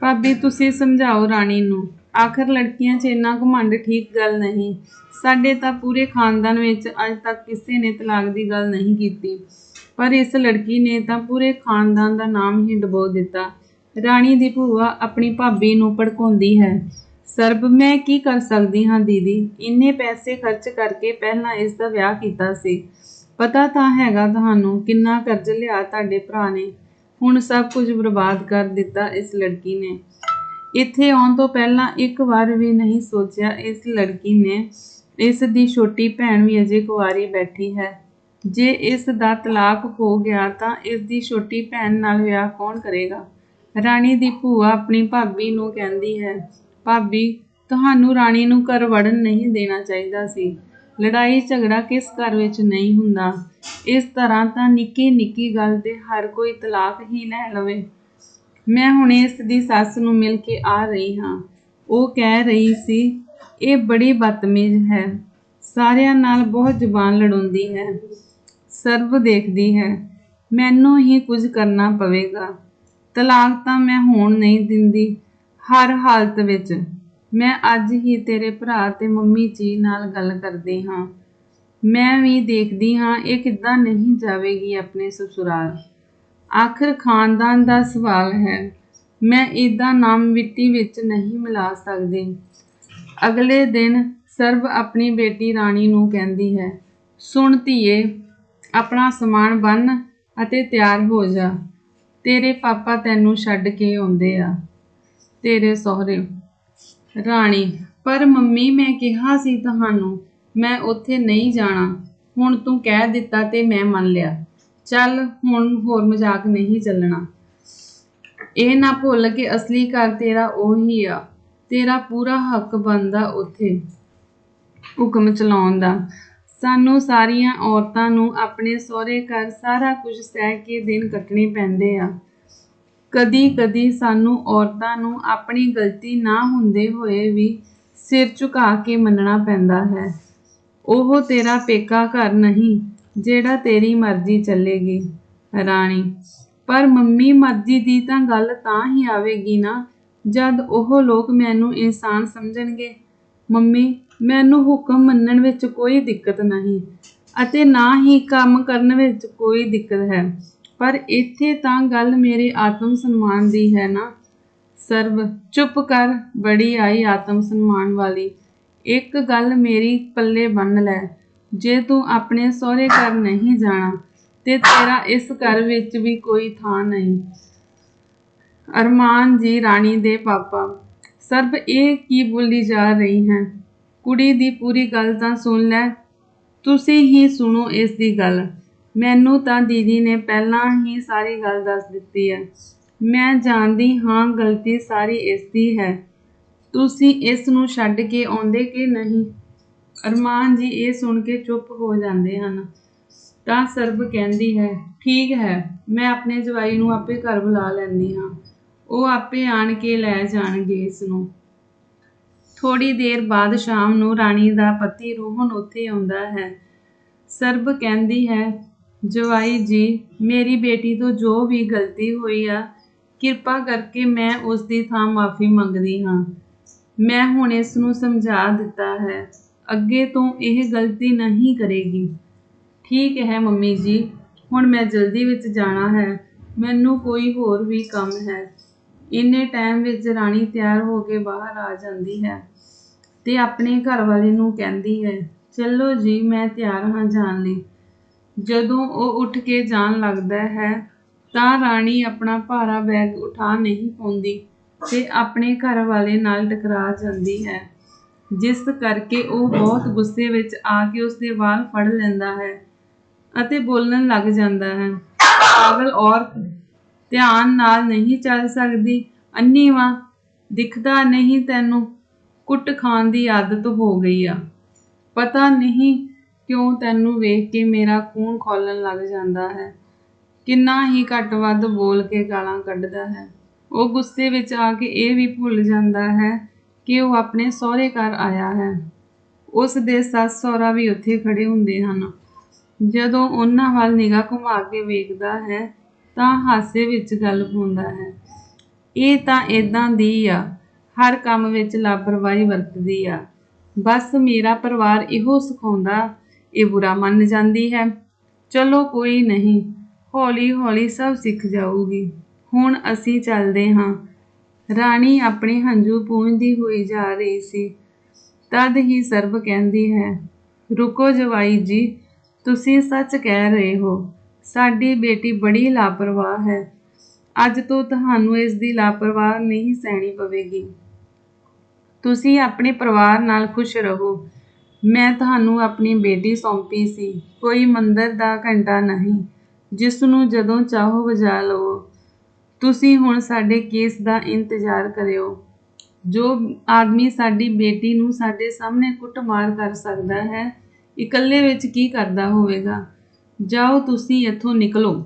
ਭਾਬੀ, ਤੁਸੀਂ ਸਮਝਾਓ ਰਾਣੀ ਨੂੰ। ਆਖਰ ਲੜਕੀਆਂ 'ਚ ਇੰਨਾ ਘਮੰਡ ਠੀਕ ਗੱਲ ਨਹੀਂ। ਸਾਡੇ ਤਾਂ ਪੂਰੇ ਖਾਨਦਾਨ ਵਿੱਚ ਅੱਜ ਤੱਕ ਕਿਸੇ ਨੇ ਤਲਾਕ ਦੀ ਗੱਲ ਨਹੀਂ ਕੀਤੀ। ਪਰ ਇਸ ਲੜਕੀ ਨੇ ਤਾਂ ਪੂਰੇ ਖਾਨਦਾਨ ਦਾ ਨਾਮ ਹੀ ਡੁਬੋ ਦਿੱਤਾ। ਰਾਣੀ ਦੀ ਭੂਆ ਆਪਣੀ ਭਾਬੀ ਨੂੰ ਭੜਕਾਉਂਦੀ ਹੈ। ਸਰਬ, ਮੈਂ ਕੀ ਕਰ ਸਕਦੀ ਹਾਂ ਦੀਦੀ? ਇੰਨੇ ਪੈਸੇ ਖਰਚ ਕਰਕੇ ਪਹਿਲਾਂ ਇਸ ਦਾ ਵਿਆਹ ਕੀਤਾ ਸੀ। ਪਤਾ ਤਾਂ ਹੈਗਾ ਤੁਹਾਨੂੰ ਕਿੰਨਾ ਕਰਜ਼ ਲਿਆ ਤੁਹਾਡੇ ਭਰਾ ਨੇ। ਹੁਣ ਸਭ ਕੁਝ ਬਰਬਾਦ ਕਰ ਦਿੱਤਾ ਇਸ ਲੜਕੀ ਨੇ। ਇੱਥੇ ਆਉਣ ਤੋਂ ਪਹਿਲਾਂ ਇੱਕ ਵਾਰ ਵੀ ਨਹੀਂ ਸੋਚਿਆ ਇਸ ਲੜਕੀ ਨੇ। ਇਸ ਦੀ ਛੋਟੀ ਭੈਣ ਵੀ ਅਜੇ ਕੁਆਰੀ ਬੈਠੀ ਹੈ। ਜੇ ਇਸ ਦਾ ਤਲਾਕ ਹੋ ਗਿਆ ਤਾਂ ਇਸ ਦੀ ਛੋਟੀ ਭੈਣ ਨਾਲ ਵਿਆਹ ਕੌਣ ਕਰੇਗਾ? ਰਾਣੀ ਦੀ ਭੂਆ ਆਪਣੀ ਭਾਬੀ ਨੂੰ ਕਹਿੰਦੀ ਹੈ, ਭਾਬੀ, ਤੁਹਾਨੂੰ ਰਾਣੀ ਨੂੰ ਘਰ ਵੜਨ ਨਹੀਂ ਦੇਣਾ ਚਾਹੀਦਾ ਸੀ। ਲੜਾਈ ਝਗੜਾ ਕਿਸ ਘਰ ਵਿੱਚ ਨਹੀਂ ਹੁੰਦਾ। ਇਸ ਤਰ੍ਹਾਂ ਤਾਂ ਨਿੱਕੀ ਨਿੱਕੀ ਗੱਲ ਤੇ ਹਰ ਕੋਈ ਤਲਾਕ ਹੀ ਲੈ ਲਵੇ। ਮੈਂ ਹੁਣੇ ਇਸ ਦੀ ਸੱਸ ਨੂੰ ਮਿਲ ਕੇ ਆ ਰਹੀ ਹਾਂ। ਉਹ ਕਹਿ ਰਹੀ ਸੀ, ਇਹ ਬੜੀ ਬਦਤਮੀਜ਼ ਹੈ। ਸਾਰਿਆਂ ਨਾਲ ਬਹੁਤ ਜ਼ੁਬਾਨ ਲੜਾਉਂਦੀ ਹੈ। ਸਰਬ ਦੇਖਦੀ ਹੈ। ਮੈਨੂੰ ਹੀ ਕੁਝ ਕਰਨਾ ਪਵੇਗਾ। ਤਲਾਕ ਤਾਂ ਮੈਂ ਹੋਣ ਨਹੀਂ ਦਿੰਦੀ। ਹਰ ਹਾਲਤ ਵਿੱਚ ਮੈਂ ਅੱਜ ਹੀ ਤੇਰੇ ਭਰਾ ਤੇ ਮੰਮੀ ਜੀ ਨਾਲ ਗੱਲ ਕਰਦੀ ਹਾਂ। ਮੈਂ ਵੀ ਦੇਖਦੀ ਹਾਂ ਇਹ ਕਿੱਦਾਂ ਨਹੀਂ ਜਾਵੇਗੀ ਆਪਣੇ ਸਸੁਰਾਲ। ਆਖਰ ਖਾਨਦਾਨ ਦਾ ਸਵਾਲ ਹੈ। ਮੈਂ ਇਹਦਾ ਨਾਮ ਮਿੱਟੀ ਵਿੱਚ ਨਹੀਂ ਮਿਲਾ ਸਕਦੀ। ਅਗਲੇ ਦਿਨ ਸਰਬ ਆਪਣੀ ਬੇਟੀ ਰਾਣੀ ਨੂੰ ਕਹਿੰਦੀ ਹੈ, ਸੁਣ ਧੀਏ, ਆਪਣਾ ਸਮਾਨ ਬੰਨ੍ਹ ਅਤੇ ਤਿਆਰ ਹੋ ਜਾ। ਤੇਰੇ ਪਾਪਾ ਤੈਨੂੰ ਛੱਡ ਕੇ ਆਉਂਦੇ ਆ। ਤੇਰੇ ਸਹੁਰੇ ਰਾਣੀ, ਪਰ ਮੰਮੀ ਮੈਂ ਕਿਹਾ ਸੀ ਤੁਹਾਨੂੰ, ਮੈਂ ਉੱਥੇ ਨਹੀਂ ਜਾਣਾ। ਹੁਣ ਤੂੰ ਕਹਿ ਦਿੱਤਾ ਤੇ ਮੈਂ ਮੰਨ ਲਿਆ। ਚੱਲ, ਹੁਣ ਹੋਰ ਮਜ਼ਾਕ ਨਹੀਂ ਚੱਲਣਾ। ਇਹ ਨਾ ਭੁੱਲ ਕੇ ਅਸਲੀ ਘਰ ਤੇਰਾ ਉਹੀ ਆ। ਤੇਰਾ ਪੂਰਾ ਹੱਕ ਬਣਦਾ ਉੱਥੇ ਹੁਕਮ ਚਲਾਉਣ ਦਾ। ਸਾਨੂੰ ਸਾਰੀਆਂ ਔਰਤਾਂ ਨੂੰ ਆਪਣੇ ਸਹੁਰੇ ਘਰ ਸਾਰਾ ਕੁਝ ਸਹਿ ਕੇ ਦਿਨ ਕੱਟਣੇ ਪੈਂਦੇ ਆ। ਕਦੀ ਕਦੀ ਸਾਨੂੰ ਔਰਤਾਂ ਨੂੰ ਆਪਣੀ ਗਲਤੀ ਨਾ ਹੁੰਦੇ ਹੋਏ ਵੀ ਸਿਰ ਝੁਕਾ ਕੇ ਮੰਨਣਾ ਪੈਂਦਾ ਹੈ। ਉਹ ਤੇਰਾ ਪੇਕਾ ਘਰ ਨਹੀਂ, ਜਿਹੜਾ ਤੇਰੀ ਮਰਜ਼ੀ ਚੱਲੇਗੀ, ਰਾਣੀ। ਪਰ ਮੰਮੀ ਮਰਜ਼ੀ ਦੀ ਤਾਂ ਗੱਲ ਤਾਂ ਹੀ ਆਵੇਗੀ ਨਾ, ਜਦ ਉਹ ਲੋਕ ਮੈਨੂੰ ਇਨਸਾਨ ਸਮਝਣਗੇ। ਮੰਮੀ, ਮੈਨੂੰ ਹੁਕਮ ਮੰਨਣ ਵਿੱਚ ਕੋਈ ਦਿੱਕਤ ਨਹੀਂ, ਅਤੇ ਨਾ ਹੀ ਕੰਮ ਕਰਨ ਵਿੱਚ ਕੋਈ ਦਿੱਕਤ ਹੈ। ਪਰ ਇੱਥੇ ਤਾਂ ਗੱਲ ਮੇਰੇ ਆਤਮ ਸਨਮਾਨ ਦੀ ਹੈ ਨਾ। ਸਰਬ, ਚੁੱਪ ਕਰ, ਬੜੀ ਆਈ ਆਤਮ ਸਨਮਾਨ ਵਾਲੀ। ਇੱਕ ਗੱਲ ਮੇਰੀ ਪੱਲੇ ਬੰਨ ਲੈ। ਜੇ ਤੂੰ ਆਪਣੇ ਸਹੁਰੇ ਘਰ ਨਹੀਂ ਜਾਣਾ, ਤੇ ਤੇਰਾ ਇਸ ਘਰ ਵਿੱਚ ਵੀ ਕੋਈ ਥਾਂ ਨਹੀਂ। ਅਰਮਾਨ ਜੀ ਰਾਣੀ ਦੇ ਪਾਪਾ, ਸਰਬ, ਇਹ ਕੀ ਬੋਲੀ ਜਾ ਰਹੀ ਹੈ? ਕੁੜੀ ਦੀ ਪੂਰੀ ਗੱਲ ਤਾਂ ਸੁਣ ਲੈ। ਤੁਸੀਂ ਹੀ ਸੁਣੋ ਇਸ ਦੀ ਗੱਲ। ਮੈਨੂੰ ਤਾਂ ਦੀਦੀ ਨੇ ਪਹਿਲਾਂ ਹੀ ਸਾਰੀ ਗੱਲ ਦੱਸ ਦਿੱਤੀ ਹੈ। ਮੈਂ ਜਾਣਦੀ ਹਾਂ ਗਲਤੀ ਸਾਰੀ ਇਸ ਦੀ ਹੈ। ਤੁਸੀਂ ਇਸ ਨੂੰ ਛੱਡ ਕੇ ਆਉਂਦੇ ਕਿ ਨਹੀਂ? ਅਰਮਾਨ ਜੀ, ਇਹ ਸੁਣ ਕੇ ਚੁੱਪ ਹੋ ਜਾਂਦੇ ਹਨ। ਤਾਂ ਸਰਬ ਕਹਿੰਦੀ ਹੈ, ਠੀਕ ਹੈ, ਮੈਂ ਆਪਣੇ ਜਵਾਈ ਨੂੰ ਆਪੇ ਘਰ ਬੁਲਾ ਲੈਂਦੀ ਹਾਂ। ਉਹ ਆਪੇ ਆਣ ਕੇ ਲੈ ਜਾਣਗੇ ਇਸਨੂੰ ਥੋੜ੍ਹੀ ਦੇਰ ਬਾਅਦ ਸ਼ਾਮ ਨੂੰ ਰਾਣੀ ਦਾ ਪਤੀ ਰੋਹਨ ਉੱਥੇ ਆਉਂਦਾ ਹੈ। ਸਰਬ ਕਹਿੰਦੀ ਹੈ ਜਵਾਈ ਜੀ, ਮੇਰੀ ਬੇਟੀ ਤੋਂ ਜੋ ਵੀ ਗਲਤੀ ਹੋਈ ਆ, ਕਿਰਪਾ ਕਰਕੇ ਮੈਂ ਉਸ ਦੀ ਥਾਂ ਮਾਫੀ ਮੰਗਦੀ ਹਾਂ। ਮੈਂ ਹੁਣ ਇਸ ਨੂੰ ਸਮਝਾ ਦਿੱਤਾ ਹੈ। ਅੱਗੇ ਤੋਂ ਇਹ ਗਲਤੀ ਨਹੀਂ ਕਰੇਗੀ। ਠੀਕ ਹੈ ਮੰਮੀ ਜੀ, ਹੁਣ ਮੈਂ ਜਲਦੀ ਵਿੱਚ ਜਾਣਾ ਹੈ। ਮੈਨੂੰ ਕੋਈ ਹੋਰ ਵੀ ਕੰਮ ਹੈ। ਇੰਨੇ ਟਾਈਮ ਵਿੱਚ ਰਾਣੀ ਤਿਆਰ ਹੋ ਕੇ ਬਾਹਰ ਆ ਜਾਂਦੀ ਹੈ ਤੇ ਆਪਣੇ ਘਰ ਵਾਲੇ ਨੂੰ ਕਹਿੰਦੀ ਹੈ, ਚਲੋ ਜੀ, ਮੈਂ ਤਿਆਰ ਹਾਂ ਜਾਣ ਲਈ। ਜਦੋਂ ਉਹ ਉੱਠ ਕੇ ਜਾਣ ਲੱਗਦਾ ਹੈ, ਤਾਂ ਰਾਣੀ ਆਪਣਾ ਭਾਰਾ ਬੈਗ ਉਠਾ ਨਹੀਂ ਪਾਉਂਦੀ ਤੇ ਆਪਣੇ ਘਰ ਵਾਲੇ ਨਾਲ ਟਕਰਾ ਜਾਂਦੀ ਹੈ। ਜਿਸ ਕਰਕੇ ਉਹ ਬਹੁਤ ਗੁੱਸੇ ਵਿੱਚ ਆ ਕੇ ਉਸਦੇ ਵਾਲ ਫੜ ਲੈਂਦਾ ਹੈ ਅਤੇ ਬੋਲਣ ਲੱਗ ਜਾਂਦਾ ਹੈ, ਪਾਗਲ ਔਰਤ, ਧਿਆਨ ਨਾਲ ਨਹੀਂ ਚੱਲ ਸਕਦੀ। ਅੰਨੀ ਵਾਂ, ਦਿਖਦਾ ਨਹੀਂ ਤੈਨੂੰ। ਕੁੱਟ ਖਾਣ ਦੀ ਆਦਤ ਹੋ ਗਈ ਆ। ਪਤਾ ਨਹੀਂ ਕਿਉਂ ਤੈਨੂੰ ਵੇਖ ਕੇ ਮੇਰਾ ਖੂਨ ਖੋਲਣ ਲੱਗ ਜਾਂਦਾ ਹੈ? ਕਿੰਨਾ ਹੀ ਘੱਟ ਵੱਧ ਬੋਲ ਕੇ ਗਾਲਾਂ ਕੱਢਦਾ ਹੈ। ਉਹ ਗੁੱਸੇ ਵਿੱਚ ਆ ਕੇ ਇਹ ਵੀ ਭੁੱਲ ਜਾਂਦਾ ਹੈ ਕਿ ਉਹ ਆਪਣੇ ਸਹੁਰੇ ਘਰ ਆਇਆ ਹੈ। ਉਸ ਦੇ ਸੱਸ ਸਹੁਰਾ ਵੀ ਉੱਥੇ ਖੜੇ ਹੁੰਦੇ ਹਨ। ਜਦੋਂ ਉਹਨਾਂ ਵੱਲ ਨਿਗਾਹ ਘੁਮਾ ਕੇ ਵੇਖਦਾ ਹੈ, ਤਾਂ ਹਾਸੇ ਵਿੱਚ ਗੱਲ ਪਾਉਂਦਾ ਹੈ। ਇਹ ਤਾਂ ਏਦਾਂ ਦੀ ਆ, ਹਰ ਕੰਮ ਵਿੱਚ ਲਾਪਰਵਾਹੀ ਵਰਤਦੀ ਆ। ਬਸ ਮੇਰਾ ਪਰਿਵਾਰ ਇਹੋ ਸਿਖਾਉਂਦਾ ਇਹ ਬੁਰਾ ਮੰਨ ਜਾਂਦੀ ਹੈ। ਚਲੋ ਕੋਈ ਨਹੀਂ, ਹੌਲੀ ਹੌਲੀ ਸਭ ਸਿੱਖ ਜਾਊਗੀ। ਹੁਣ ਅਸੀਂ ਚੱਲਦੇ ਹਾਂ। ਰਾਣੀ ਆਪਣੇ ਹੰਝੂ ਪੂੰਝਦੀ ਹੋਈ ਜਾ ਰਹੀ ਸੀ। ਤਦ ਹੀ ਸਰਬ ਕਹਿੰਦੀ ਹੈ, ਰੁਕੋ ਜਵਾਈ ਜੀ, ਤੁਸੀਂ ਸੱਚ ਕਹਿ ਰਹੇ ਹੋ। ਸਾਡੀ ਬੇਟੀ ਬੜੀ ਲਾਪਰਵਾਹ ਹੈ। ਅੱਜ ਤੋਂ ਤੁਹਾਨੂੰ ਇਸ ਦੀ ਲਾਪਰਵਾਹ ਨਹੀਂ ਸਹਿਣੀ ਪਵੇਗੀ। ਤੁਸੀਂ ਆਪਣੇ ਪਰਿਵਾਰ ਨਾਲ ਖੁਸ਼ ਰਹੋ। ਮੈਂ ਤੁਹਾਨੂੰ ਆਪਣੀ ਬੇਟੀ ਸੌਂਪੀ ਸੀ। ਕੋਈ ਮੰਦਰ ਦਾ ਘੰਟਾ ਨਹੀਂ। ਜਿਸ ਨੂੰ ਜਦੋਂ ਚਾਹੋ ਵਜਾ ਲਵੋ। ਤੁਸੀਂ ਹੁਣ ਸਾਡੇ ਕੇਸ ਦਾ ਇੰਤਜ਼ਾਰ ਕਰਿਓ। ਜੋ ਆਦਮੀ ਸਾਡੀ ਬੇਟੀ ਨੂੰ ਸਾਡੇ ਸਾਹਮਣੇ ਕੁੱਟਮਾਰ ਕਰ ਸਕਦਾ ਹੈ, ਇਕੱਲੇ ਵਿੱਚ ਕੀ ਕਰਦਾ ਹੋਵੇਗਾ? ਜਾਓ ਤੁਸੀਂ ਇੱਥੋਂ ਨਿਕਲੋ।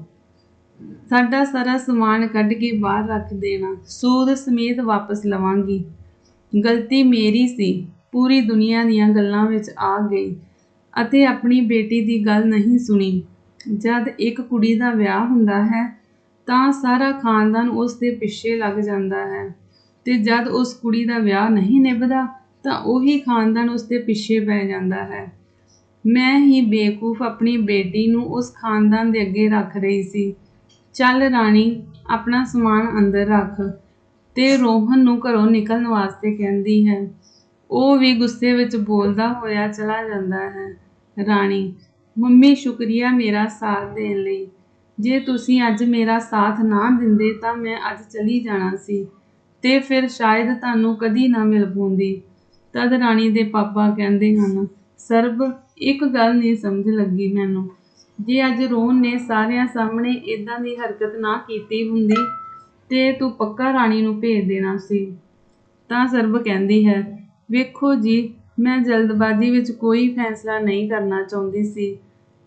ਸਾਡਾ ਸਾਰਾ ਸਮਾਨ ਕੱਢ ਕੇ ਬਾਹਰ ਰੱਖ ਦੇਣਾ। ਸੂਦ ਸਮੇਤ ਵਾਪਸ ਲਵਾਂਗੀ। ਗਲਤੀ ਮੇਰੀ ਸੀ। ਪੂਰੀ ਦੁਨੀਆ ਦੀਆਂ ਗੱਲਾਂ ਵਿੱਚ ਆ ਗਈ ਅਤੇ ਆਪਣੀ ਬੇਟੀ ਦੀ ਗੱਲ ਨਹੀਂ ਸੁਣੀ। ਜਦ ਇੱਕ ਕੁੜੀ ਦਾ ਵਿਆਹ ਹੁੰਦਾ ਹੈ, ਤਾਂ ਸਾਰਾ ਖਾਨਦਾਨ ਉਸ ਦੇ ਪਿੱਛੇ ਲੱਗ ਜਾਂਦਾ ਹੈ ਤੇ ਜਦ ਉਸ ਕੁੜੀ ਦਾ ਵਿਆਹ ਨਹੀਂ ਨਿਭਦਾ, ਤਾਂ ਉਹੀ ਖਾਨਦਾਨ ਉਸ ਦੇ ਪਿੱਛੇ ਪੈ ਜਾਂਦਾ ਹੈ। ਮੈਂ ਹੀ ਬੇਵਕੂਫ ਆਪਣੀ ਬੇਟੀ ਨੂੰ ਉਸ ਖਾਨਦਾਨ ਦੇ ਅੱਗੇ ਰੱਖ ਰਹੀ ਸੀ। ਚੱਲ ਰਾਣੀ, ਆਪਣਾ ਸਮਾਨ ਅੰਦਰ ਰੱਖ। ਤੇ ਰੋਹਨ ਨੂੰ ਘਰੋਂ ਨਿਕਲਣ ਵਾਸਤੇ ਕਹਿੰਦੀ ਹੈ ਉਹ ਵੀ ਗੁੱਸੇ ਵਿੱਚ ਬੋਲਦਾ ਹੋਇਆ ਚਲਾ ਜਾਂਦਾ ਹੈ। ਰਾਣੀ, ਮੰਮੀ, ਸ਼ੁਕਰੀਆ ਮੇਰਾ ਸਾਥ ਦੇਣ ਲਈ। ਜੇ ਤੁਸੀਂ ਅੱਜ ਮੇਰਾ ਸਾਥ ਨਾ ਦਿੰਦੇ ਤਾਂ ਮੈਂ ਅੱਜ ਚਲੀ ਜਾਣਾ ਸੀ ਤੇ ਫਿਰ ਸ਼ਾਇਦ ਤੁਹਾਨੂੰ ਕਦੀ ਨਾ ਮਿਲ ਪਾਉਂਦੀ। ਤਦ ਰਾਣੀ ਦੇ ਪਾਪਾ ਕਹਿੰਦੇ ਹਨ, ਸਰਬ, ਇੱਕ ਗੱਲ ਨਹੀਂ ਸਮਝ ਲੱਗੀ ਮੈਨੂੰ। ਜੇ ਅੱਜ ਰੋਹਨ ਨੇ ਸਾਰਿਆਂ ਸਾਹਮਣੇ ਇਦਾਂ ਦੀ ਹਰਕਤ ਨਾ ਕੀਤੀ ਹੁੰਦੀ ਤੇ ਤੂੰ ਪੱਕਾ ਰਾਣੀ ਨੂੰ ਭੇਜ ਦੇਣਾ ਸੀ। ਤਾਂ ਸਰਬ ਕਹਿੰਦੀ ਹੈ ਵੇਖੋ ਜੀ, ਮੈਂ ਜਲਦਬਾਜ਼ੀ ਵਿੱਚ ਕੋਈ ਫੈਸਲਾ ਨਹੀਂ ਕਰਨਾ ਚਾਹੁੰਦੀ ਸੀ।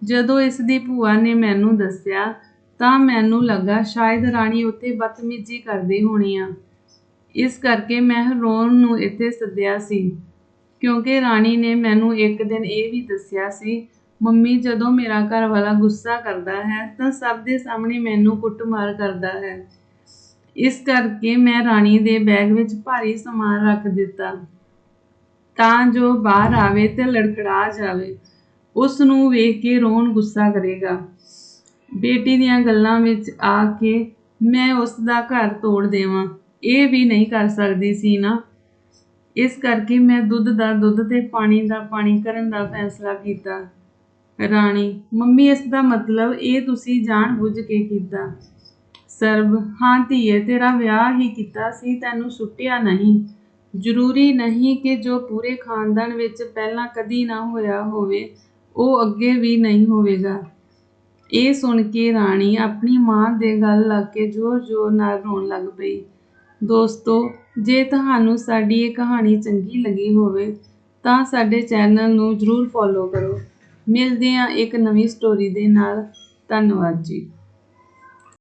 ਜਦੋਂ ਇਸ ਦੀ ਭੂਆ ਨੇ ਮੈਨੂੰ ਦੱਸਿਆ, ਤਾਂ ਮੈਨੂੰ ਲੱਗਾ ਸ਼ਾਇਦ ਰਾਣੀ ਉੱਥੇ ਬਦਤਮੀਜ਼ੀ ਕਰਦੀ ਹੋਣੀ ਆ। ਇਸ ਕਰਕੇ ਮੈਂ ਰੋਹਨ ਨੂੰ ਇੱਥੇ ਸੱਦਿਆ ਸੀ, ਕਿਉਂਕਿ ਰਾਣੀ ਨੇ ਮੈਨੂੰ ਇੱਕ ਦਿਨ ਇਹ ਵੀ ਦੱਸਿਆ ਸੀ, ਮੰਮੀ, ਜਦੋਂ ਮੇਰਾ ਘਰ ਵਾਲਾ ਗੁੱਸਾ ਕਰਦਾ ਹੈ, ਤਾਂ ਸਭ ਦੇ ਸਾਹਮਣੇ ਮੈਨੂੰ ਕੁੱਟਮਾਰ ਕਰਦਾ ਹੈ। ਇਸ ਕਰਕੇ ਮੈਂ ਰਾਣੀ ਦੇ ਬੈਗ ਵਿੱਚ ਭਾਰੀ ਸਮਾਨ ਰੱਖ ਦਿੱਤਾ। ਤਾਂ ਜੋ ਬਾਹਰ ਆਵੇ ਤੇ ਲੜਖੜਾ ਜਾਵੇ, ਉਸ ਨੂੰ ਵੇਖ ਕੇ ਰੋਣ ਗੁੱਸਾ ਕਰੇਗਾ। ਬੇਟੀ ਦੀਆਂ ਗੱਲਾਂ ਵਿੱਚ ਆ ਕੇ ਮੈਂ ਉਸ ਦਾ ਘਰ ਤੋੜ ਦੇਵਾਂ, ਇਹ ਵੀ ਨਹੀਂ ਕਰ ਸਕਦੀ ਸੀ ਨਾ। ਇਸ ਕਰਕੇ ਮੈਂ ਦੁੱਧ ਦਾ ਦੁੱਧ ਤੇ ਪਾਣੀ ਦਾ ਪਾਣੀ ਕਰਨ ਦਾ ਫੈਸਲਾ ਕੀਤਾ। ਰਾਣੀ, ਮੰਮੀ, ਇਸ ਦਾ ਮਤਲਬ ਇਹ ਤੁਸੀਂ ਜਾਣ ਬੁੱਝ ਕੇ ਕੀਤਾ। ਸਰਬ, ਹਾਂ ਧੀਏ, ਤੇਰਾ ਵਿਆਹ ਹੀ ਕੀਤਾ ਸੀ, ਤੈਨੂੰ ਸੁੱਟਿਆ ਨਹੀਂ। ਜ਼ਰੂਰੀ ਨਹੀਂ ਕਿ ਜੋ ਪੂਰੇ ਖਾਨਦਾਨ ਵਿੱਚ ਪਹਿਲਾਂ ਕਦੀ ਨਾ ਹੋਇਆ ਹੋਵੇ, ਉਹ ਅੱਗੇ ਵੀ ਨਹੀਂ ਹੋਵੇਗਾ। ਇਹ ਸੁਣ ਕੇ ਰਾਣੀ ਆਪਣੀ ਮਾਂ ਦੇ ਗੱਲ ਲੱਗ ਕੇ ਜ਼ੋਰ-ਜ਼ੋਰ ਨਾਲ ਰੋਣ ਲੱਗ ਪਈ। ਦੋਸਤੋ, ਜੇ ਤੁਹਾਨੂੰ ਸਾਡੀ ਇਹ ਕਹਾਣੀ ਚੰਗੀ ਲੱਗੀ ਹੋਵੇ, ਤਾਂ ਸਾਡੇ ਚੈਨਲ ਨੂੰ ਜ਼ਰੂਰ ਫੋਲੋ ਕਰੋ। ਮਿਲਦੇ ਹਾਂ ਇੱਕ ਨਵੀਂ ਸਟੋਰੀ ਦੇ ਨਾਲ। ਧੰਨਵਾਦ ਜੀ।